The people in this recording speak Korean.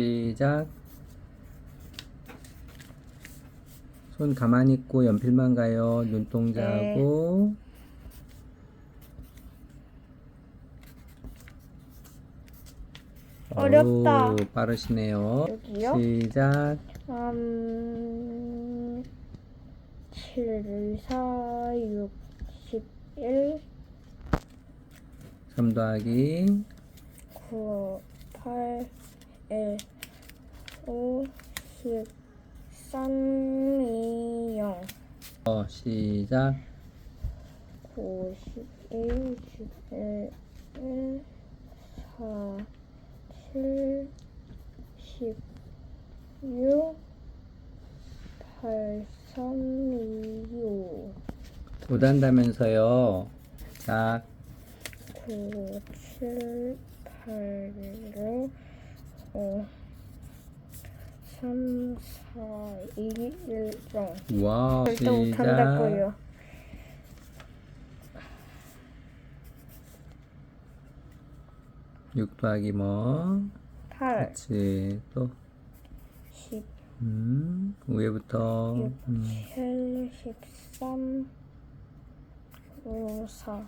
시작. 손 가만히 있고 연필만 가요. 눈동자하고. 어렵다. 어우, 빠르시네요. 여기요? 시작. 음, 7, 4, 6, 11, 3 더하기 9, 8, 1, 5, 10, 3, 2, 0, 어, 시작. 9, 11, 11, 1, 4, 7, 16, 8, 3, 2, 6, 못한다면서요. 자, 9, 7, 8, 6, 5, 3, 4, 2, 1, 0. 와, 절대 시작. 못한다고요. 6 더하기 뭐? 8, 그치. 또, 10, 음, 위에부터. 6, 음, 7, 13, 5, 4,